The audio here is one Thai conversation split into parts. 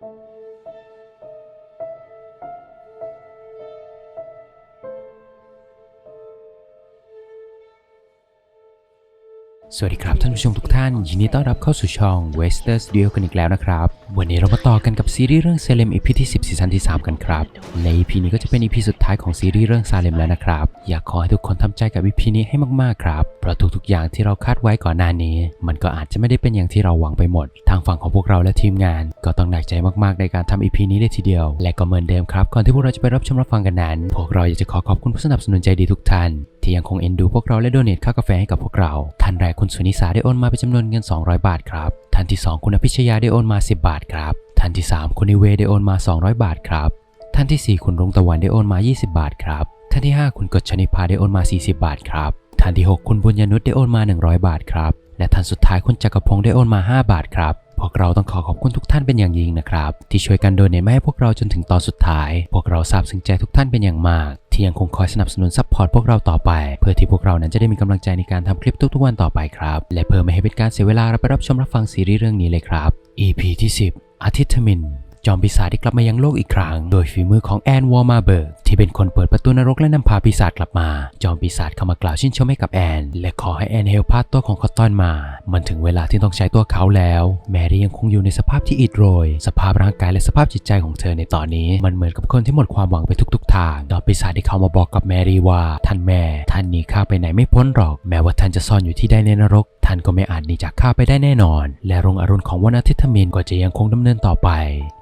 สวัสดีครับท่านผู้ชมทุกท่าน ยินดีต้อนรับเข้าสู่ช่อง w e s t e r Studio กันอีกแล้วนะครับ วันนี้เรามาต่อกันกับซีรีส์เรื่อง Salem EP ที่ 10ซีซั่นที่ 3 กันครับ ใน EP นี้ก็จะเป็น EP สุดท้ายของซีรีส์เรื่อง Salem แล้วนะครับ อยากขอให้ทุกคนทำใจกับ EP นี้ให้มากๆครับ เพราะทุกๆอย่างที่เราคาดไว้ก่อนหน้านี้ มันก็อาจจะไม่ได้เป็นอย่างที่เราหวังไปหมด ทางฝั่งของพวกเราและทีมงาน ก็ต้องหนักใจมากๆในการทำ EP นี้เลยทีเดียว และก็เหมือนเดิมครับ ก่อนที่พวกเราจะไปรับชมรับฟังกันนั้น พวกเราอยากจะขอขอบคุณผู้สนับสนุนใจดีทุกท่านที่ยังคงเอ็นดูพวกเราและโดเนทค่ากาแฟให้กับพวกเรา ท่านแรกคุณสุนิสาได้โอนมาเป็นจำนวนเงิน 200 บาทครับ ท่านที่ 2 คุณอภิชยาได้โอนมา 10 บาทครับ ท่านที่ 3 คุณนิเวได้โอนมา 200 บาทครับ ท่านที่ 4 คุณรงตะวันได้โอนมา 20 บาทครับ ท่านที่ 5 คุณกฎชนิพาได้โอนมา 40 บาทครับ ท่านที่ 6 คุณบุญญนุชได้โอนมา 100 บาทครับ และท่านสุดท้ายคุณจักรพงศ์ได้โอนมา 5 บาทครับพวกเราต้องขอขอบคุณทุกท่านเป็นอย่างยิ่งนะครับ ที่ช่วยกันโดเนทมาให้พวกเราจนถึงตอนสุดท้าย พวกเราซาบซึ้งใจทุกท่านเป็นอย่างมาก ที่ยังคงคอยสนับสนุนซัพพอร์ตพวกเราต่อไป เพื่อที่พวกเรานั้นจะได้มีกำลังใจในการทำคลิปทุกๆวันต่อไปครับ และเพื่อไม่ให้เป็นการเสียเวลาเราไปรับชมรับฟังซีรีส์เรื่องนี้เลยครับ EP ที่ 10 อาทิตย์มิน จอมปีศาจที่กลับมายังโลกอีกครั้ง โดยฝีมือของแอนวอร์มาเบิร์ก ที่เป็นคนเปิดประตูนรกและนำพาปีศาจกลับมา จอมปีศาจเข้ามากล่าวชื่นชมให้กับแอน และขอให้แอนเฮลพาตัวของคอตตอนมา มันถึงเวลาที่ต้องใช้ตัวเขาแล้ว แมรี่ยังคงอยู่ในสภาพที่อิดโรย สภาพร่างกายและสภาพจิตใจของเธอในตอนนี้ มันเหมือนกับคนที่หมดความหวังไปทุกๆทางจอมปีศาจได้เข้ามาบอกกับแมรี่ว่า ท่านแม่ ท่านหนีข้าไปไหนไม่พ้นหรอก แม้ว่าท่านจะซ่อนอยู่ที่ใดในนรก ท่านก็ไม่อาจหนีจากข้าไปได้แน่นอน และรงอรุณของวันอาทิตย์มินก็จะยังคงดำเนินต่อไป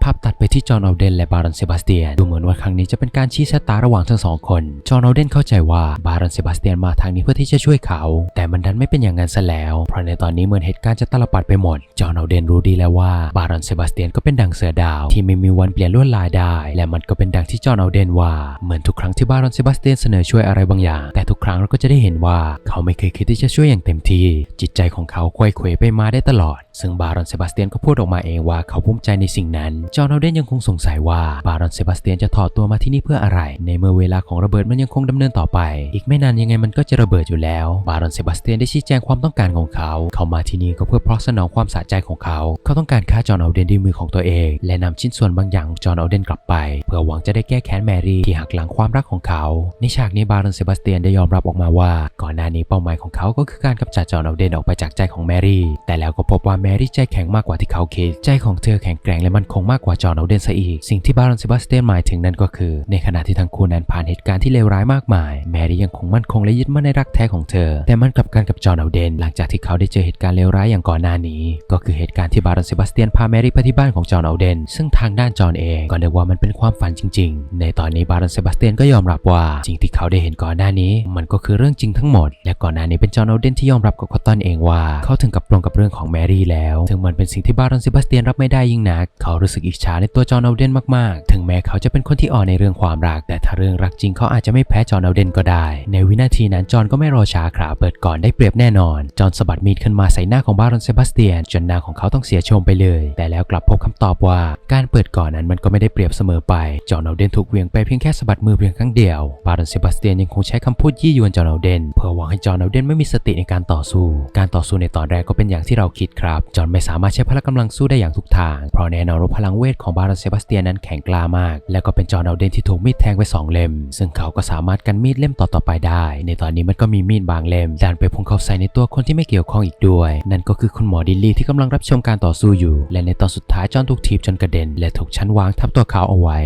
ภาพตัดไปที่จอห์นอัลเดนและบารอนเซบาสเตียน ดูเหมือนว่าครั้งนี้จะเป็นการชี้ชะตาระหว่างทั้งสองคน จอห์นอัลเดนเข้าใจว่าบารอนเซบาสเตียนมาทางนี้เพื่อที่จะช่วยเขา แต่มันดันไม่เป็นอย่างนั้นซะแล้ว เพราะในตอนนี้เหมือนเหตุการณ์จะตลปัดไปหมด จอห์นอัลเดนรู้ดีแล้วว่าบารอนเซบาสเตียนก็เป็นดังเสือดาวที่ไม่มีวันเปลี่ยนลวดลายได้ และมันก็เป็นดังที่จอห์นอัลเดนว่า เหมือนทุกครั้งที่บารอนเซบาสเตียนเสนอช่วยอะไรบางอย่าง แต่ทุกครั้งเราก็จะได้เห็นว่าเขาไม่เคยคิดที่จะช่วยอย่างเต็มที่จิตใจของเขาไขว้เขวไปมาได้ตลอด ซึ่งบารอนเซบาสเตียนก็พูดออกมาเองว่าเขาภูมิใจในสิ่งนั้น จอห์นอัลเดนยังคงสงสัยว่าบารอนเซบาสเตียนจะถอดตัวมาที่นี่เพื่ออะไรในเมื่อเวลาของระเบิดมันยังคงดำเนินต่อไป อีกไม่นานยังไงมันก็จะระเบิดอยู่แล้วบารอนเซบาสเตียนได้ชี้แจงความต้องการของเขา เขามาที่นี่ก็เพื่อเพราะสนองความสะใจของเขา เขาต้องการฆ่าจอห์นอัลเดนด้วยมือของตัวเอง และนำชิ้นส่วนบางอย่างของจอห์นอัลเดนกลับไป เพื่อหวังจะได้แก้แค้นแมรี่ที่หักหลังความรักของเขา ในฉากนี้บารอนเซบาสเตียนได้ยอมรับออกมาว่า ก่อนหน้านี้เป้าหมายของเขาก็คือการกำจัดจอห์นอัลเดนออกไปจากใจของแมรี่ แต่แล้วก็พบว่าแมรี่ใจแข็งมากกว่าที่เขาคิด ใจของเธอแข็งแกร่งและมั่นคงมากกว่าจอห์นอัลเดนซะอีก สิ่งที่บารอนเซบาสเตียนหมายถึงนั่นก็คือ ในขณะที่ทั้งคู่นั้นผ่านเหตุการณ์ที่เลวร้ายมากมาย แมรี่ยังคงมั่นคงและยึดมั่นในรักแท้ของเธอ แต่มันกลับกันกับจอห์นเอัลเดน หลังจากที่เขาได้เจอเหตุการณ์เลวร้ายอย่างก่อนหน้านี้ ก็คือเหตุการณ์ที่บารอนเซบาสเตียนพาแมรี่ไปที่บ้านของจอห์นเอัลเดน ซึ่งทางด้านจอห์นเองก็นึกว่ามันเป็นความฝันจริง ๆ ในตอนนี้บารอนเซบาสเตียนก็ยอมรับว่าสิ่งที่เขาได้เห็นก่อนหน้านี้ มันก็คือเรื่องจริงทั้งหมด และก่อนหน้านี้เป็นจอห์นเอัลเดนที่ยอมรับกับคอตตันเองว่า เขาถึงกับปลงกับเรื่องของแมรี่แล้วซึ่งมันเป็นสิ่งที่บารอนเซบาสเตียนรับไม่ได้ยิ่งนัก เขารู้สึกอิจฉาในตัวจอห์นอัลเดนมากๆ ถึงแม้เขาจะเป็นคนที่อ่อนในเรื่องความรักแต่ถ้าเรื่องรักจริงเขาอาจจะไม่แพ้จอห์นอัลเดนก็ได้ ในวินาทีนั้นจอห์นก็ไม่รอช้าครับเปิดก่อนได้เปรียบแน่นอน จอห์นสะบัดมีดขึ้นมาใส่หน้าของบารอนเซบาสเตียนจนหน้าของเขาต้องเสียโฉมไปเลย แต่แล้วกลับพบคำตอบว่า การเปิดก่อนนั้นมันก็ไม่ได้เปรียบเสมอไป จอห์นอัลเดนถูกเวียงไปเพียงแค่สะบัดมือเพียงครั้งเดียว บารอนเซบาสเตียนยังคงใช้คำพูดยี่ยวนจอห์นอัลเดนเพื่อหวังให้จอห์นอัลเดนไม่มีสติในการต่อสู้ การต่อสู้ในตอนแรกก็เป็นอย่างที่เราคิดครับ จอห์นไม่สามารถใช้พละกำลังสู้ได้อย่างทุกทาง เพราะแน่นอนว่าพลังเวทของบารอนเซบาสเตียนนั้นแข็งกล้ามาก และก็เป็นจอห์นอัลเดนที่ถูกมีดแทงไปสองเล่ม ซึ่งเขาก็สามารถกันมีดเล่มต่อๆไปได้ ในตอนนี้มันก็มีมีดบางเล่มดันไปพุ่งเข้าใส่ในตัวคนที่ไม่เกี่ยวข้องอีกด้วย นั่นก็คือคุณหมอดิลลี่ที่กำลังรับชมการต่อสู้อยู่ และในตอนสุดท้ายจอนถูกทีบจนกระเด็น และถูกชั้นวางทับตัวเขาเอาไว้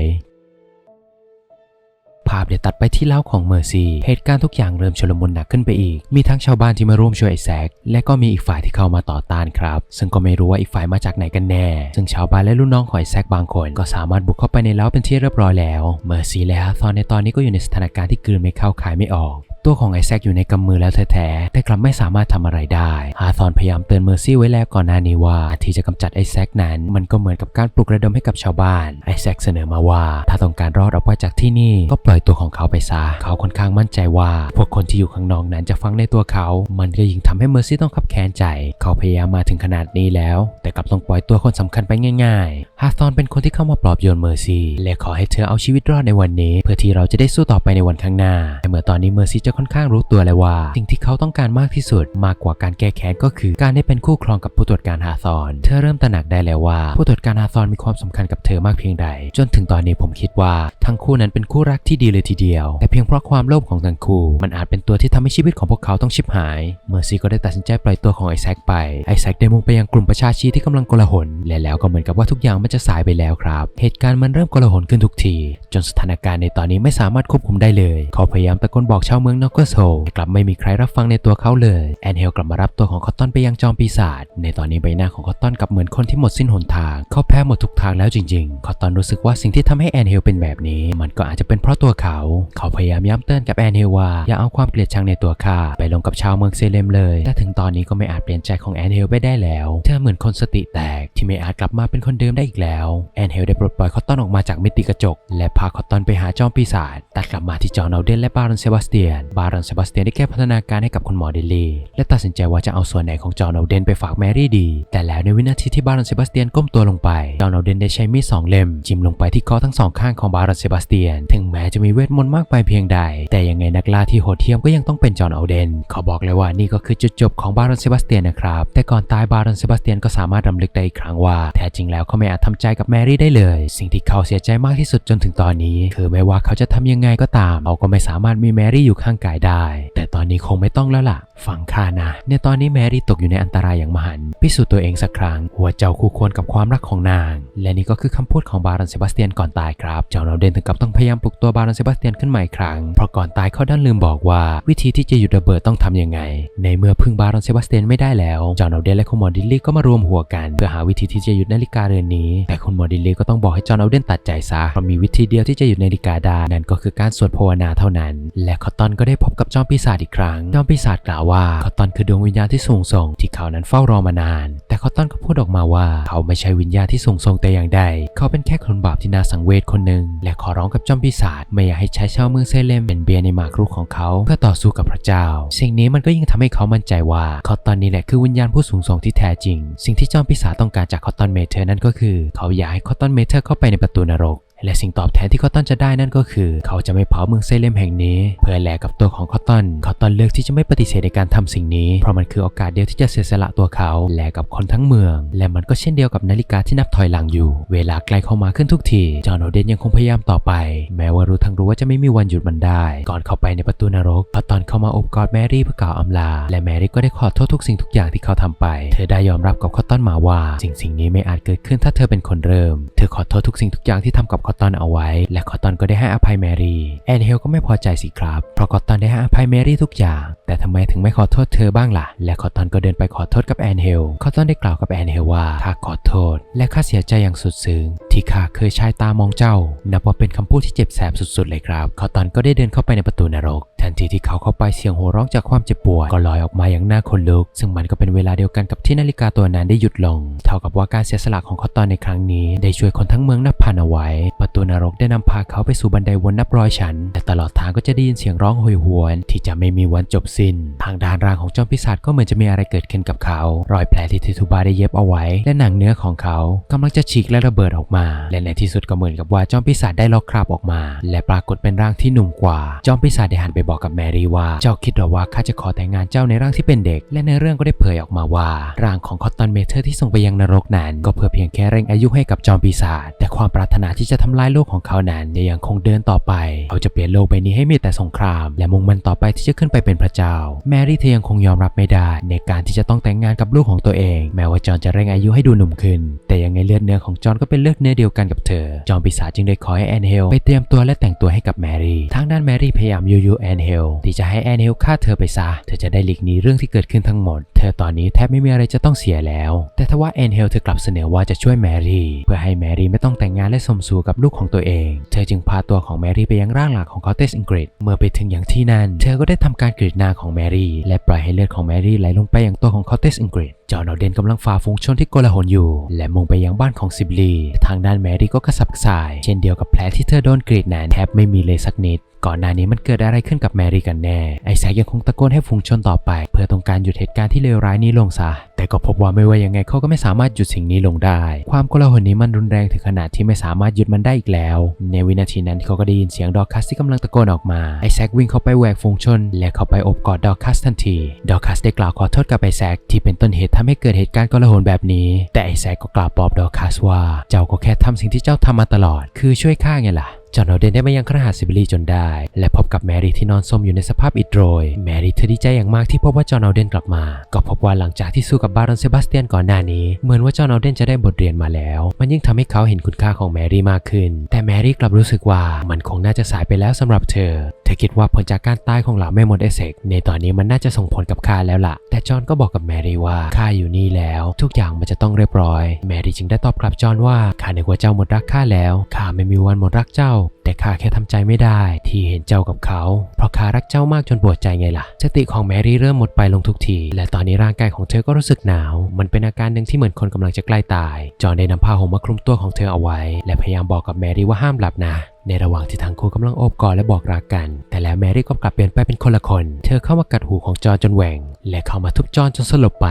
ภาพเดี๋ยวตัดไปที่เล่าของเมอร์ซีเหตุการณ์ทุกอย่างเริ่มชลมุนหนักขึ้นไปอีก มีทั้งชาวบ้านที่มาร่วมช่วยไอ้แซกและก็มีอีกฝ่ายที่เข้ามาต่อต้านครับ ซึ่งก็ไม่รู้ว่าอีกฝ่ายมาจากไหนกันแน่ ซึ่งชาวบ้านและลูกน้องของไอ้แซกบางคน ก็สามารถบุกเข้าไปในเล้าเป็นที่เรียบร้อยแล้ว เมอร์ซีและฮาธอนในตอนนี้ก็อยู่ในสถานการณ์ที่กลืนไม่เข้าขายไม่ออก ตัวของไอแซคอยู่ในกำมือแล้วแท้ๆ แต่กลับไม่สามารถทำอะไรได้ ฮาธอนพยายามเตือนเมอร์ซี่ไว้แล้วก่อนหน้านี้ว่า ที่จะกำจัดไอแซคนั้น มันก็เหมือนกับการปลุกระดมให้กับชาวบ้าน ไอแซคเสนอมาว่า ถ้าต้องการรอดออกไปจากที่นี่ ก็ปล่อยตัวของเขาไปซะ เขาค่อนข้างมั่นใจว่า พวกคนที่อยู่ข้างนอกนั้นจะฟังในตัวเขา มันก็ยิ่งทำให้เมอร์ซี่ต้องขับแค้นใจ เขาพยายามมาถึงขนาดนี้แล้ว แต่กลับต้องปล่อยตัวคนสำคัญไปง่ายๆ ฮาธอนเป็นคนที่เข้ามาปลอบโยนเมอร์ซี่ และขอให้เธอเอาชีวิตรอดในวันนี้ เพื่อที่เราจะได้สู้ต่อไปในวันข้างหน้าแต่เมื่อตอนนี้เมอร์ซี่จะจะค่อนข้างรู้ตัวเลยว่า สิ่งที่เขาต้องการมากที่สุดมากกว่าการแก้แค้นก็คือการได้เป็นคู่ครองกับผู้ตรวจการฮาซอน เธอเริ่มตระหนักได้แล้วว่า ผู้ตรวจการฮาซอนมีความสำคัญกับเธอมากเพียงใด จนถึงตอนนี้ผมคิดว่าทั้งคู่นั้นเป็นคู่รักที่ดีเลยทีเดียว แต่เพียงเพราะความโลภของทั้งคู่มันอาจเป็นตัวที่ทำให้ชีวิตของพวกเขาต้องชิบหาย เมอร์ซี่ก็ได้ตัดสินใจปล่อยตัวของไอแซคไป ไอแซคได้มุ่งไปยังกลุ่มประชาชีที่กำลังโกลาหล และแล้วก็เหมือนกับว่าทุกอย่างมันจะสายไปแล้วครับ เหตุการณ์มันเริ่มโกลาหลขึ้นทุกที จนสถานการณ์ในตอนนี้ไม่สามารถควบคุมได้เลย เขาพยายามตะโกนบอกชาวเมืองนอกกอร์โซลแต่กลับไม่มีใครรับฟังในตัวเขาเลยแอนเฮลกลับมารับตัวของคอตตอนไปยังจอมปีศาจในตอนนี้ใบหน้าของคอตตอนกลับเหมือนคนที่หมดสิ้นหนทาง เขาแพ้หมดทุกทางแล้วจริงๆ คอตตอนรู้สึกว่าสิ่งที่ทำให้แอนเฮลเป็นแบบนี้ มันก็อาจจะเป็นเพราะตัวเขา เขาพยายามย้ำเตือนกับแอนเฮลว่าอย่าเอาความเกลียดชังในตัวข้าไปลงกับชาวเมืองเซเลมเลยแต่ถึงตอนนี้ก็ไม่อาจเปลี่ยนใจของแอนเฮลไปได้แล้วเธอเหมือนคนสติแตกที่ไม่อาจกลับมาเป็นคนเดิมได้อีกแล้วแอนเฮลได้ปลดปล่อยคอตตอนออกมาจากมิติกระจก และพาคอตตอนไปหาจอมปีศาจตัดกลับมาที่จอห์นเอาเดนและบารอนเซบาสเตียนบารอนเซบาสเตียนได้แก้พัฒนาการให้กับคุณหมอเดลีและตัดสินใจว่าจะเอาส่วนไหนของจอห์นเอาเดนไปฝากแมรี่ดี แต่แล้วในวินาทีที่บารอนเซบาสเตียนก้มตัวลงไป จอห์นเอาเดนได้ใช้มีดสองเล่ม จิ้มลงไปที่คอทั้งสองข้างของบารอนเซบาสเตียน ถึงแม้จะมีเวทมนต์มากไปเพียงใด แต่ยังไงนักล่าที่โหดเหี้ยมก็ยังต้องเป็นจอห์นเอาเดนขาบอกเลยว่านี่ก็คือจุดจบของบารอนเซบาสเตียนนะครับ แต่ก่อนตายบารอนเซบาสเตียนก็สามารถรำลึกได้อีกครั้งว่า แท้จริงแล้วเขาไม่อาจทำใจกับแมรี่ได้เลย สิ่งที่เขาเสียใจมากที่สุดจนถึงตอนนี้ คือไม่ว่าเขาจะทำยังไงก็ตามเขาก็ไม่สามารถมีแมรี่อยู่ข้างกายได้ แต่ตอนนี้คงไม่ต้องแล้วล่ะ ฟังข้านะ ในตอนนี้แมรี่ตกอยู่ในอันตรายอย่างมหันพิสูจน์ตัวเองสักครั้งหัวเจ้าคู่ควรกับความรักของนาง และนี่ก็คือคำพูดของบารอนเซบาสเตียนก่อนตายครับ เจ้าเราเดนถึงกับต้องพยายามปลุกตัวบารอนเซบาสเตียนขึ้นมาอีกครั้ง เพราะก่อนตายเขาดันลืมบอกว่าวิธีที่จะหยุดระเบิดต้องทำยังไง ในเมื่อพึ่งบารอนเซบาสเตียนไม่ได้แล้ว เจ้าเราเดนและคุณหมอดิลลี่ก็มารวมหัวกัน เพื่อหาวิธีที่จะหยุดนาฬิกาเรือนนี้ แต่คุณหมอดิลลี่ก็ต้องบอกให้จอห์นเอาเดนตัดใจซะเพราะมีวิธีเดียวที่จะหยุดนาฬิกาได้นั่นก็คือการสวดภาวนาเท่านั้น และคอตตอนก็ไได้พบกับจอมปีศาจอีกครั้ง จอมปีศาจกล่าวว่าคอตตอนคือดวงวิญญาณที่สูงส่งที่เขานั้นเฝ้ารอมานาน แต่คอตตอนก็พูดออกมาว่า เขาไม่ใช่วิญญาณที่สูงส่งแต่อย่างใด เขาเป็นแค่คนบาปที่น่าสังเวชคนหนึ่ง และขอร้องกับจอมปีศาจไม่อยากให้ใช้ชาวเมืองเซเลมเป็นเบียร์ในหมากรุกของเขาเพื่อต่อสู้กับพระเจ้า สิ่งนี้มันก็ยิ่งทำให้เขามั่นใจว่าคอตตอนนี้แหละคือวิญญาณผู้สูงส่งที่แท้จริง สิ่งที่จอมปีศาจต้องการจากคอตตอนเมเทอร์นั่นก็คือ เขาอยากให้คอตตอนเมเทอร์เข้าไปในประตูนรก และสิ่งตอบแทนที่คอตตอนจะได้นั่นก็คือ เขาจะไม่เผาเมืองเซเลมแห่งนี้ เพื่อแลกกับตัวของคอตตอนคอตตอนเลือกที่จะไม่ปฏิเสธในการทำสิ่งนี้ เพราะมันคือโอกาสเดียวที่จะเสียสละตัวเขาแลกกับคนทั้งเมือง และมันก็เช่นเดียวกับนาฬิกาที่นับถอยหลังอยู่ เวลาใกล้เข้ามาขึ้นทุกที จอห์นโอเดนยังคงพยายามต่อไป แม้ว่ารู้ทั้งรู้ว่าจะไม่มีวันหยุดมันได้ ก่อนเข้าไปในประตูนรกคอตตอนเข้ามาอบกอดแมรี่เพื่อกล่าวอำลา และแมรี่ก็ได้ขอโทษทุกสิ่งทุกอย่างที่เขาทำไป เธอได้ยอมรับกับคอตตอนมาว่าสิ่งสิ่งนี้ไม่อาจเกิดขึ้นถ้าเธอเป็นคนเริ่ม เธอขอโทษทุกสิ่งทุกอย่างที่ทำกับอตตอนเอาไว้ และคอตตอนก็ได้ให้อภัยแมรี่แอนเฮลก็ไม่พอใจสิครับ เพราะคอตตอนได้ให้อภัยแมรี่ทุกอย่าง แต่ทำไมถึงไม่ขอโทษเธอบ้างล่ะ และคอตตอนก็เดินไปขอโทษกับแอนเฮลคอตตอนได้กล่าวกับแอนเฮลว่าข้าขอโทษ และข้าเสียใจอย่างสุดซึ้งที่ข้าเคยใช้ตามองเจ้า นับว่าเป็นคำพูดที่เจ็บแสบสุดๆเลยครับคอตตอนก็ได้เดินเข้าไปในประตูนรก ทันทีที่เขาเข้าไปเสียงโห่ร้องจากความเจ็บปวดก็ลอยออกมาอย่างน่าขนลุก ซึ่งมันก็เป็นเวลาเดียวกันกับที่นาฬิกาตัวนั้นได้หยุดลง เท่ากับว่าการเสียสละของคอตตอนในครั้งนี้ ได้ช่วยคนทั้งเมืองนับพันเอาไว้ประตูนรกได้นำพาเขาไปสู่บันไดวนนับร้อยชั้นแต่ตลอดทางก็จะได้ยินเสียงร้องโหยหวน ที่จะไม่มีวันจบสิ้น ทางด้านร่างของจอมปีศาจก็เหมือนจะมีอะไรเกิดขึ้นกับเขา รอยแผลที่ทิทูบาได้เย็บเอาไว้ และหนังเนื้อของเขากำลังจะฉีกและระเบิดออกมา และในที่สุดก็เหมือนกับว่าจอมปีศาจได้ลอกคราบออกมา และปรากฏเป็นร่างที่หนุ่มกว่า จอมปีศาจได้หันไปบอกกับแมรี่ว่า เจ้าคิดหรอว่าข้าจะขอแต่งงานเจ้าในร่างที่เป็นเด็ก และในเรื่องก็ได้เผยออกมาว่า ร่างของคอตตอนเมเทอร์ที่ส่งไปยังนรกนั้น ก็เพื่อเพียงแค่เร่งอายุให้กับจอมปีศาจแต่ความปรารถนาที่จะทำลายโลกของเขานั้นยังคงเดินต่อไป เขาจะเปลี่ยนโลกใบนี้ให้มีแต่สงคราม และมุ่งมั่นต่อไปที่จะขึ้นไปเป็นพระเจ้า แมรี่เธอยังคงยอมรับไม่ได้ ในการที่จะต้องแต่งงานกับลูกของตัวเอง แม้ว่าจอห์นจะเร่งอายุให้ดูหนุ่มขึ้น แต่ยังไงเลือดเนื้อของจอห์นก็เป็นเลือดเนื้อเดียวกันกับเธอ จอมปีศาจจึงได้ขอให้แอนเฮลไปเตรียมตัวและแต่งตัวให้กับแมรี่ทางด้านแมรี่พยายามยุยแอนเฮลที่จะให้แอนเฮลฆ่าเธอไปซะเธอจะได้หลีกหนีเรื่องที่เกิดขึ้นทั้งหมด เธอตอนนี้แทบไม่มีอะไรจะต้องเสียแล้ว แต่ทว่าแอนเฮลเธอกลับเสนอว่าจะช่วยแมรี่เพื่อให้แมรี่ไม่ต้องแต่งงานและสมสู่กับลูกของตัวเอง เธอจึงพาตัวของแมรี่ไปยังร่างหลักของคอเตสอังกฤษ เมื่อไปถึงอย่างที่นั่น เธอก็ได้ทำการกรีดหน้าของแมรี่ และปล่อยให้เลือดของแมรี่ไหลลงไปยังตัวของคอเตสอังกฤษจอห์นเอาเดนกำลังฝ่าฝูงชนที่โกลาหลอยู่ และมุ่งไปยังบ้านของซิบลีทางด้านแมรี่ก็กระสับกระส่าย เช่นเดียวกับแผลที่เธอโดนกรีดนั้นแทบไม่มีเลยสักนิด ก่อนหน้านี้มันเกิดอะไรขึ้นกับแมรี่กันแน่ ไอแซคยังคงตะโกนให้ฝูงชนต่อไป เพื่อต้องการหยุดเหตุการณ์ที่เลวร้ายนี้ลงซะ แต่ก็พบว่าไม่ว่ายังไงเขาก็ไม่สามารถหยุดสิ่งนี้ลงได้ ความโกลาหลนี้มันรุนแรงถึงขนาดที่ไม่สามารถหยุดมันได้อีกแล้ว ในวินาทีนั้นเขาก็ได้ยินเสียงดอร์คัสที่กำลังตะโกนออกมาไอแซควิ่งเข้าไปแหวกฝูงชน และเข้าไปอบกอดดอร์คัสทันที ดอร์คัสได้กล่าวขอโทษกับไอแซคที่เป็นต้นเหตุทำให้เกิดเหตุการณ์โกลาหลแบบนี้ แต่ไอแซคก็กล่าวปลอบดอร์คัสว่า เจ้าก็แค่ทำสิ่งที่เจ้าทำมาตลอด คือช่วยข้าไงล่ะ จอห์นเอาเดนได้มายังครหาซิบิลีจนได้ และพบกับแมรี่ที่นอนซมอยู่ในสภาพอิดโรย แมรี่เธอดีใจอย่างมากที่พบว่าจอห์นเอาเดนกลับมา ก็พบว่าหลังจากที่สู้กับบารอนเซบาสเตียนก่อนหน้านี้ เหมือนว่าจอห์นเอาเดนจะได้บทเรียนมาแล้ว มันยิ่งทำให้เขาเห็นคุณค่าของแมรี่มากขึ้น แต่แมรี่กลับรู้สึกว่ามันคงน่าจะสายไปแล้วสำหรับเธอ เธอคิดว่าผลจากการตายของเหล่าแม่มดเอเซกในตอนนี้มันน่าจะส่งผลกับข้าแล้วล่ะ แต่จอห์นก็บอกกับแมรี่ว่าข้าอยู่นี่แล้ว ทุกอย่างมันจะต้องเรียบร้อย แมรี่จึงได้ตอบกลับจอห์นว่าข้านึกว่าเจ้าหมดรักข้าแล้วข้าไม่มีวันหมดรักเจ้าแต่ข้าแค่ทำใจไม่ได้ที่เห็นเจ้ากับเขา เพราะข้ารักเจ้ามากจนปวดใจไงล่ะสติของแมรี่เริ่มหมดไปลงทุกที และตอนนี้ร่างกายของเธอก็รู้สึกหนาว มันเป็นอาการหนึ่งที่เหมือนคนกำลังจะใกล้ตาย จอห์นได้นำผ้าห่มมาคลุมตัวของเธอเอาไว้ และพยายามบอกกับแมรี่ว่าห้ามหลับนะในระหว่างที่ทั้งคู่กำลังโอบกอดและบอกรักกัน แต่แล้วแมรี่ก็กลับเปลี่ยนไปเป็นคนละคน เธอเข้ามากัดหูของจอห์นจนแหว่ง และเข้ามาทุบจอห์นจนสลบไป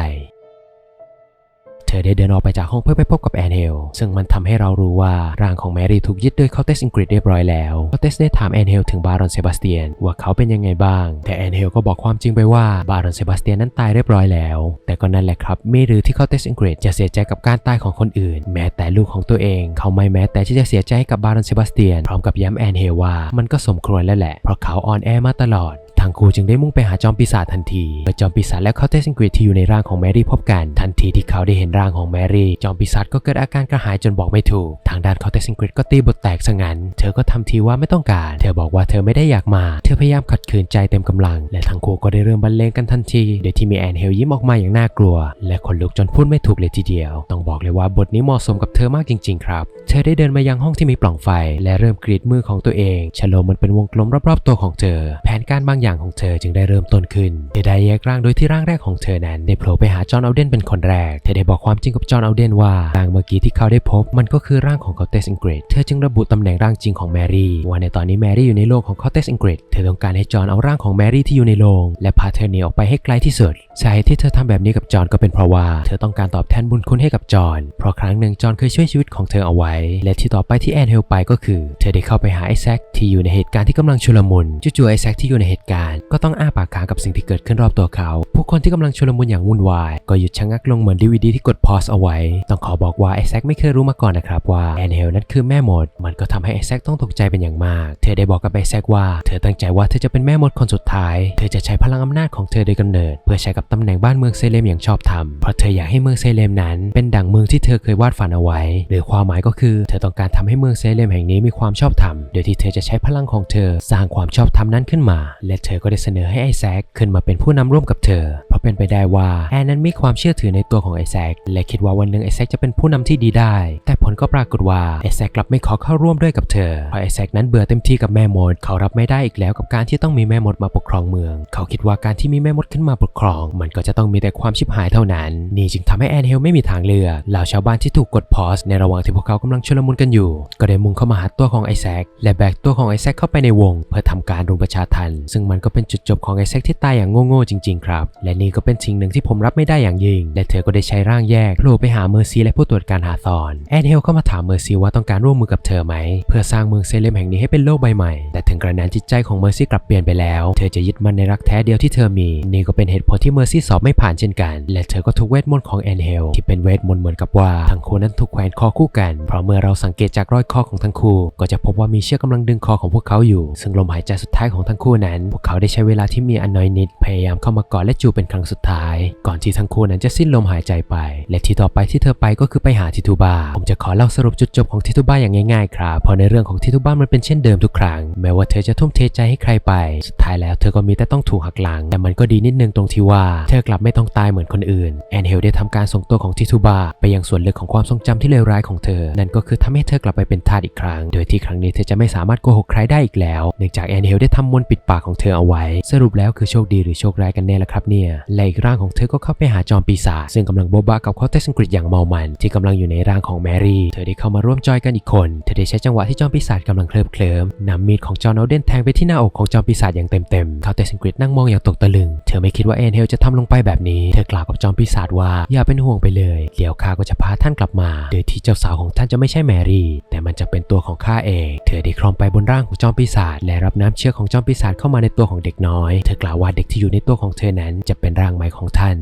เธอได้เดินออกไปจากห้องเพื่อไปพบกับแอนเฮลซึ่งมันทำให้เรารู้ว่าร่างของแมรี่ถูกยึดโดยคอเตสอิงกริดเรียบร้อยแล้วคอเตสได้ถามแอนเฮลถึงบารอนเซบาสเตียนว่าเขาเป็นยังไงบ้าง แต่แอนเฮลก็บอกความจริงไปว่าบารอนเซบาสเตียนนั้นตายเรียบร้อยแล้ว แต่ก็นั่นแหละครับไม่หรือที่คอเตสอิงกริดจะเสียใจกับการตายของคนอื่น แม้แต่ลูกของตัวเอง เขาไม่แม้แต่ที่จะเสียใจกับบารอนเซบาสเตียนพร้อมกับย้ำแอนเฮลว่ามันก็สมควรแล้วแหละเพราะเขาอ่อนแอมาตลอด ทั้งครูจึงได้มุ่งไปหาจอมปีศาจทันทีเมื่อจอมปีศาจและเคอเตสซิงกริดที่อยู่ในร่างของแมรี่พบกัน ทันทีที่เขาได้เห็นร่างของแมรี่จอมปีศาจก็เกิดอาการกระหายจนบอกไม่ถูก ทางด้านเคอเตสซิงกริดก็ตีบทแตกซะงั้น เธอก็ทำทีว่าไม่ต้องการ เธอบอกว่าเธอไม่ได้อยากมา เธอพยายามขัดขืนใจเต็มกำลัง และทั้งคู่ก็ได้เริ่มบรรเลงกันทันทีโดยที่มีแอนเฮลยิ้มออกมาอย่างน่ากลัว และขนลุกจนพูดไม่ถูกเลยทีเดียว ต้องบอกเลยว่าบทนี้เหมาะสมกับเธอมากจริง ๆ ครับ เธอได้เดินมายังห้องที่มีปล่องไฟ และเริ่มกรีดมือของตัวเองชโลมมันเป็นวงกลมรอบๆตัวของเธอ แผนการบางอย่างของเธอจึงได้เริ่มต้นขึ้นเธอได้แยกร่างโดยที่ร่างแรกของเธอนั้นได้โผล่ไปหาจอห์นเอาเดนเป็นคนแรก เธอได้บอกความจริงกับจอห์นเอาเดนว่าร่างเมื่อกี้ที่เขาได้พบมันก็คือร่างของคอเตสอิงกริดเธอจึงระบุตำแหน่งร่างจริงของแมรี่ว่าในตอนนี้แมรี่อยู่ในโลกของคอเตสอิงกริดเธอต้องการให้จอห์นเอาร่างของแมรี่ที่อยู่ในโรงและพาเธอหนีออกไปให้ไกลที่สุดสาเหตุที่เธอทำแบบนี้กับจอห์นก็เป็นเพราะว่าเธอต้องการตอบแทนบุญคุณให้กับจอห์นเพราะครั้งหนึ่งจอห์นเคยช่วยชีวิตของเธอเอาไว้ และที่ต่อไปที่แอนเฮลไปก็คือ เธอได้เข้าไปหาไอแซคที่อยู่ในเหตุการณ์ที่กำลังชุลมุนจู่ๆไอแซคที่อยู่ในเหตุการณ์ก็ต้องอ้าปากค้างกับสิ่งที่เกิดขึ้นรอบตัวเขา ผู้คนที่กำลังชุลมุนอย่างวุ่นวาย ก็หยุดชะงักลงเหมือนดีวดีที่กดพอสเอาไว้ ต้องขอบอกว่าไอแซคไม่เคยรู้มาก่อนนะครับว่าแอนเฮลนั้นคือแม่มด มันก็ทำให้ไอแซคต้องตกใจเป็นอย่างมาก เธอได้บอกกับไอแซคว่า เธอตั้งใจว่าเธอจะเป็นแม่มดคนสุดท้าย เธอจะใช้พลังอำนาจของเธอโดยกำเนิด เพื่อใช้กับตำแหน่งบ้านเมืองเซเลมอย่างชอบธรรม เพราะเธออยากให้เมืองเซเลมนั้น เป็นดั่งเมืองที่เธอเคยวาดฝันเอาไว้ หรือความหมายก็คือ เธอต้องการทำให้เมืองเซเลมแห่งนี้มีความชอบธรรม โดยที่เธอจะใช้พลังของเธอสร้างความชอบธรรมนั้นขึ้นมา และเธธอก็ได้เสนอให้ไอแซคขึ้นมาเป็นผู้นำร่วมกับเธอ เพราะเป็นไปได้ว่าแอนนั้นมีความเชื่อถือในตัวของไอแซคและคิดว่าวันหนึ่งไอแซคจะเป็นผู้นำที่ดีได้ แต่ผลก็ปรากฏว่าไอแซคกลับไม่ขอเข้าร่วมด้วยกับเธอเพราะไอแซคนั้นเบื่อเต็มที่กับแม่มดเขารับไม่ได้อีกแล้วกับการที่ต้องมีแม่มดมาปกครองเมือง เขาคิดว่าการที่มีแม่มดขึ้นมาปกครอง มันก็จะต้องมีแต่ความชิบหายเท่านั้น นี่จึงทำให้แอนเฮลไม่มีทางเลือกเหล่าชาวบ้านที่ถูกกดพอสในระหว่างที่พวกเขากำลังชุลมุนกันอยู่ ก็ได้มุ่งเข้ามาหาตัวของไอแซคและแบกตัวของไอแซคเข้าไปในวง เพื่อทำการรุมประชาทันซึ่งมันก็เป็นจุดจบของไอแซคที่ตายอย่างโง่ๆจริงๆครับ และนี่ก็เป็นสิ่งหนึ่งที่ผมรับไม่ได้อย่างยิ่ง และเธอก็ได้ใช้ร่างแยกโผล่ไปหาเมอร์ซีและผู้ตรวจการหาซอนแอนเฮลเข้ามาถามเมอร์ซีว่าต้องการร่วมมือกับเธอไหม เพื่อสร้างเมืองเซเลมแห่งนี้ให้เป็นโลกใบใหม่ แต่ถึงกระนั้นจิตใจของเมอร์ซีกลับเปลี่ยนไปแล้ว เธอจะยึดมั่นในรักแท้เดียวที่เธอมี นี่ก็เป็นเหตุผลที่เมอร์ซี่สอบไม่ผ่านเช่นกัน และเธอก็ถูกเวทมนต์ของแอนเฮลที่เป็นเวทมนต์เหมือนกับว่าทั้งคู่นั้นถูกแขวนคอคู่กัน เพราะเมื่อเราสังเกตจากรอยคอของทั้งคู่ ก็จะพบว่ามีเชือกกำลังดึงคอของพวกเขาอยู่ ซึ่งลมหายใจสุดท้ายของทั้งคู่นั้นพวกเขาได้ใช้เวลาที่มีอันน้อยนิด พยายามเข้ามากอดและจูบเป็นครั้งสุดท้าย ก่อนที่ทั้งคู่นั้นจะสิ้นลมหายใจไป และที่ต่อไปที่เธอไปก็คือไปหาทิทูบาผมจะขอเล่าสรุปจุดจบของทิทูบาอย่างง่ายๆครับเพราะในเรื่องของทิทูบามันเป็นเช่นเดิมทุกครั้งแม้ว่าเธอจะทุ่มเทใจให้ใครไป สุดท้ายแล้วเธอก็มีแต่ต้องถูกหักหลัง แต่มันก็ดีนิดนึงตรงที่ว่า เธอกลับไม่ต้องตายเหมือนคนอื่นแอนเฮลได้ทำการส่งตัวของทิทูบาไปยังส่วนลึกของความทรงจำที่เลวร้ายของเธอ นั่นก็คือทำให้เธอกลับไปเป็นทาสอีกครั้ง โดยที่ครั้งนี้เธอจะไม่สามารถโกหกใครได้อีกแล้วเนื่องจากแอนเฮลได้ทำมนปิดปากของเธอเอาไว้ สรุปแล้วคือโชคดีหรือโชคร้ายกันแน่ละครับเนี่ยและอีกร่างของเธอก็เข้าไปหาจอมปีศาจซึ่งกำลังโบบะกับคอเตสอังกฤษอย่างเมามัน ที่กำลังอยู่ในร่างของแมรี่ เธอได้เข้ามาร่วมจอยกันอีกคน เธอได้ใช้จังหวะที่จอมปีศาจกำลังเคลิบเคลิ้มนำมีดของจอห์นเอาเดนแทงไปที่หน้าอกของจอมปีศาจอย่างเต็มๆคาเตสอังกฤษนั่งมองอย่างตกตะลึง เธอไม่คิดว่าแอนเฮลจะทำลงไปแบบนี้ เธอกล่าวกับจอมปีศาจว่าอย่าเป็นห่วงไปเลยเดี๋ยวข้าก็จะพาท่านกลับมา โดยที่เจ้าสาวของท่านจะไม่ใช่แมรี่ แต่มันจะเป็นตัวของข้าเอง เธอได้คลอมไปบนร่างของจอมปีศาจและรับน้ำเชื้อของจอมปีศาจเข้ามาในตัวของเด็กน้อย เธอกล่าวว่าเด็กที่อยู่ในตัวของเธอนั้นจะเป็นร่างใหม่ของท่าน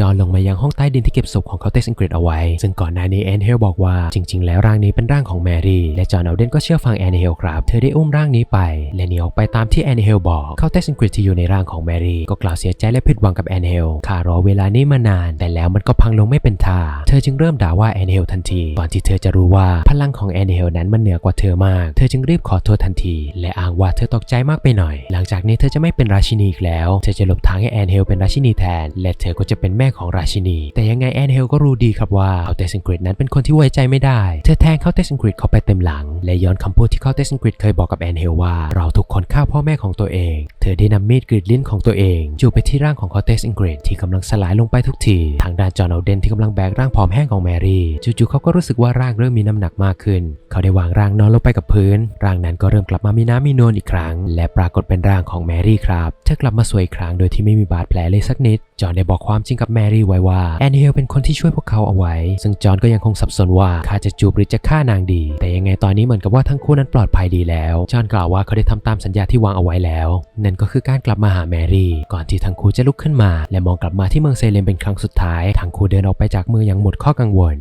จอลงมายังห้องใต้ดินที่เก็บศพของเขาเตสอังกฤษเอาไว้ ซึ่งก่อนหน้านี้แอนเฮลบอกว่าจริง ๆ แล้วร่างนี้เป็นร่างของแมรี่และจอห์นเอาเดนก็เชื่อฟังแอนเฮลครับ เธอได้อุ้มร่างนี้ไป และหนีออกไปตามที่แอนเฮลบอก เขาเตสอังกฤษที่อยู่ในร่างของแมรี่ก็กล่าวเสียใจและผิดหวังกับแอนเฮลข้ารอเวลานี้มานาน แต่แล้วมันก็พังลงไม่เป็นท่า เธอจึงเริ่มด่าว่าแอนเฮลทันที ก่อนที่เธอจะรู้ว่าพลังของแอนเฮลนั้นมันเหนือกว่าเธอมาก เธอจึงรีบขอโทษทันที และอ้างว่าเธอตกใจมากไปหน่อย หลังจากนี้เธอจะไม่เป็นราชินีอีกแล้ว เธอจะหลบทางให้แอนเฮลเป็นราชินีแทน และเธอก็จะเป็นม่ของราชินี แต่ยังไงแอนเฮลก็รู้ดีครับว่าเขาเตสังกฤษนั้นเป็นคนที่ไว้ใจไม่ได้ เธอแทงเขาเตสังกฤษเขาไปเต็มหลัง และย้อนคำพูดที่เขาเตสังกฤษเคยบอกกับแอนเฮลว่า เราทุกคนฆ่าพ่อแม่ของตัวเอง เธอได้นำมีดกรีดลิ้นของตัวเองจูบไปที่ร่างของเขาเตสังกฤษที่กำลังสลายลงไปทุกทีทางด้านจอห์นเอาเดนที่กำลังแบกร่างผอมแห้งของแมรี่จู่ๆเขาก็รู้สึกว่าร่างเริ่มมีน้ำหนักมากขึ้น เขาได้วางร่างนอนลงไปกับพื้น ร่างนั้นก็เริ่มกลับมามีน้ำมีนวลอีกครั้ง และปรากฏเป็นร่างของแมรี่ครับเธอกลับมาสวยอีกครั้งโดยที่ไม่มีบาดแผลเลยสักนิดจอห์นได้บอกความจริงกับแมรี่ไว้ว่าแอนเฮลเป็นคนที่ช่วยพวกเขาเอาไว้ ซึ่งจอห์นก็ยังคงสับสนว่าข้าจะจูบหรือจะฆ่านางดี แต่ยังไงตอนนี้เหมือนกับว่าทั้งคู่นั้นปลอดภัยดีแล้ว จอห์นกล่าวว่าเขาได้ทำตามสัญญาที่วางเอาไว้แล้ว นั่นก็คือการกลับมาหาแมรี่ ก่อนที่ทั้งคู่จะลุกขึ้นมา และมองกลับมาที่เมืองเซเลมเป็นครั้งสุดท้าย ทั้งคู่เดินออกไปจากเมืองอย่างหมดข้อกังวล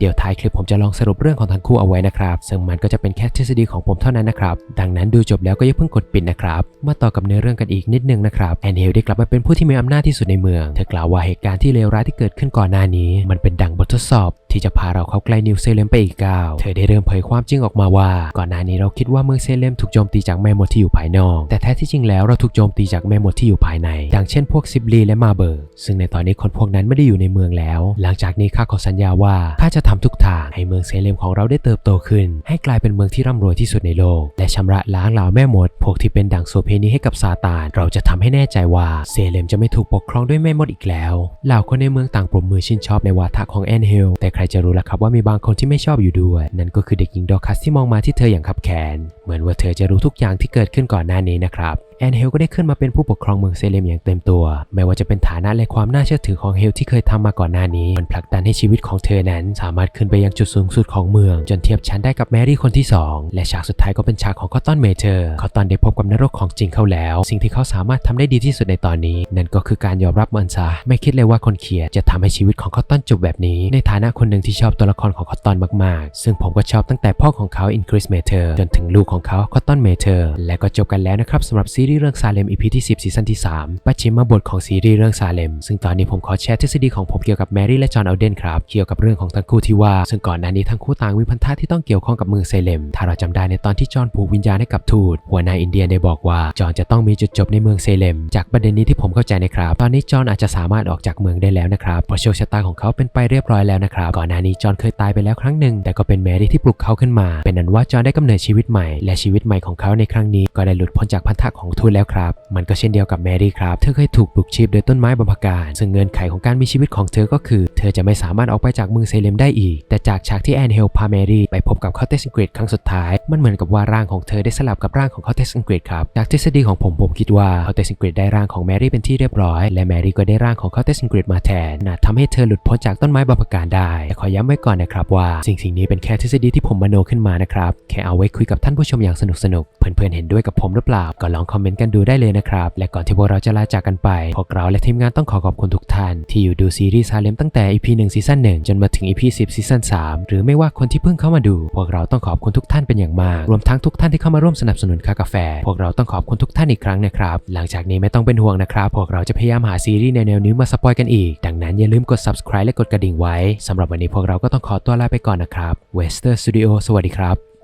เดี๋ยวท้ายคลิปผมจะลองสรุปเรื่องของทั้งคู่เอาไว้นะครับ ซึ่งมันก็จะเป็นแค่ทฤษฎีของผมเท่านั้นนะครับ ดังนั้นดูจบแล้วก็อย่าเพิ่งกดปิดนะครับ มาต่อกับเนื้อเรื่องกันอีกนิดนึงนะครับ แอนเฮลได้กลับมาเป็นผู้ที่มีอำนาจที่สุดในเมือง เธอกล่าวว่าเหตุการณ์ที่เลวร้ายที่เกิดขึ้นก่อนหน้านี้ มันเป็นดังบททดสอบที่จะพาเราเข้าใกล้นิวเซเลมไปอีกก้าว เธอได้เริ่มเผยความจริงออกมาว่า ก่อนหน้านี้เราคิดว่าเมืองเซเลมถูกโจมตีจากแม่มดที่อยู่ภายนอก แต่แท้ที่จริงแล้วเราถูกโจมตีจากแม่มดที่อยู่ภายใน ดังเช่นพวกซิบลีและมาเบิร์ซึ่งในตอนนี้คนพวกนั้นไม่ได้อยู่ในเมืองแล้ว หลังจากนี้ข้าขอสัญญาว่าข้าจะทำทุกทางให้เมืองเซเลมของเราได้เติบโตขึ้น ให้กลายเป็นเมืองที่ร่ำรวยที่สุดในโลก และชำระล้างเหล่าแม่มด พวกที่เป็นดั่งโสเพณีให้กับซาตาน เราจะทำให้แน่ใจว่าเซเลมจะไม่ถูกปกครองด้วยแม่มดอีกแล้ว เหล่าคนในเมืองต่างปรบมือชื่นชอบในวาทะของแอนเฮล แต่ใครจะรู้ล่ะครับว่ามีบางคนที่ไม่ชอบอยู่ด้วย นั่นก็คือเด็กหญิงดอคัสที่มองมาที่เธออย่างขับแขน เหมือนว่าเธอจะรู้ทุกอย่างที่เกิดขึ้นก่อนหน้านี้นะครับ แอนเฮลก็ได้ขึ้นมาเป็นผู้ปกครองเมืองเซเลมอย่างเต็มตัว ไม่ว่าจะเป็นฐานะและความน่าเชื่อถือของเฮลที่เคยทำมาก่อนหน้านี้ มันผลักดันให้ชีวิตของเธอนั้น สามารถขึ้นไปยังจุดสูงสุดของเมือง จนเทียบชั้นได้กับแมรี่คนที่ 2 และฉากสุดท้ายก็เป็นฉากของคอตตอนเมเทอร์คอตตอนได้พบกับนรกของจริงเข้าแล้ว สิ่งที่เขาสามารถทำได้ดีที่สุดในตอนนี้ นั่นก็คือการยอมรับมันซะไม่คิดเลยว่าคนเขียนจะทำให้ชีวิตของคอตตอนจบแบบนี้ ในฐานะคนหนึ่งที่ชอบตัวละครของคอตตอนมากๆ ซึ่งผมก็ชอบตั้งแต่พ่อของเขาอินคริสเมเทอร์จนถึงลูกของเขาคอตตอนเมเทอร์และก็จบกันแล้วนะครับสำหรับซีรีส์เรื่องซาเลม EP ที่ 10ซีซั่นที่ 3 ปัจฉิมบทของซีรีส์เรื่องซาเลม ซึ่งตอนนี้ผมขอแชร์ทฤษฎีของผมเกี่ยวกับแมรี่และจอห์นเอัลเดนครับเกี่ยวกับเรื่องของทั้งคู่ที่ว่า ซึ่งก่อนหน้านี้ทั้งคู่ต่างมีพันธะที่ต้องเกี่ยวข้องกับเมืองเซเลม ถ้าเราจำได้ในตอนที่จอห์นผูกวิญญาณให้กับทูตหัวหน้าอินเดียได้บอกว่าจอห์นจะต้องมีจุดจบในเมืองเซเลม จากประเด็นนี้ที่ผมเข้าใจนะครับตอนนี้จอห์นอาจจะสามารถออกจากเมืองได้แล้วนะครับเพราะโชคชะตาของเขาเป็นไปเรียบร้อยแล้วนะครับก่อนหน้านี้จอห์นเคยตายไปแล้วครั้งหนึ่งแต่ก็เป็นแมรี่ที่ปลุกเขาขึ้นมา เป็นนั้นว่าจอห์นได้กำเนิดชีวิตใหม่และชีวิตใหม่ของเขาในครั้งนี้ก็ได้หลุดพ้นจากพันธะของทูตแล้วครับ มันก็เช่นเดียวกับแมรี่ครับ เธอเคยถูกปลุกชีพโดยต้นไม้บำพการซึ่งเงื่อนไขของการมีชีวิตของเธอก็คือ เธอจะไม่สามารถออกไปจากเมืองเซเลมได้อีก แต่จากฉากที่แอนเฮลพาแมรี่ไปพบกับคอเตสอังกฤษครั้งสุดท้าย มันเหมือนกับว่าร่างของเธอได้สลับกับร่างของคอเตสอังกฤษครับ จากทฤษฎีของผมผมคิดว่าคอเตสอังกฤษได้ร่างของแมรี่เป็นที่เรียบร้อย และแมรี่ก็ได้ร่างของคอเตสอังกฤษมาแทนน่าทำให้เธอหลุดพ้นจากต้นไม้บำพการได้แต่ขอย้ำไว้ก่อนนะครับว่า สิ่งสิ่งนี้เป็นแค่ทฤษฎีที่ผมมโนขึ้นมานะครับแค่เอาไว้คุยกับท่านผู้ชมอย่างสนุกสนุกเพื่อนๆเห็นด้วยกับผมหรือเปล่าก็ลองคอมเมนต์กันดูได้เลยนะครับ และก่อนที่พวกเราจะลาจากกันไป พวกเราและทีมงานต้องขอขอบคุณทุกท่าน ที่อยู่ดูซีรีส์ซาเลมตั้งแต่ EP 1ซีซั่น1จนมาถึง EP 10ซีซั่น3หรือไม่ว่าคนที่เพิ่งเข้ามาดู พวกเราต้องขอบคุณทุกท่านเป็นอย่างมากรวมทั้งทุกท่านที่เข้ามาร่วมสนับสนุนค่ากาแฟ พวกเราต้องขอบคุณทุกท่านอีกครั้งนะครับหลังจากนี้ไม่ต้องเป็นห่วงนะครับพวกเราจะพยายามหาซีรีส์แนวๆนี้มาสปอยกันอีก ดังนั้นอย่าลืมกด subscribe และกดกระดิ่งไว้สำหรับวันนี้พวกเราก็ต้องขอตัวลาไปก่อนนะครับ Wester Studio สวัสดีครับ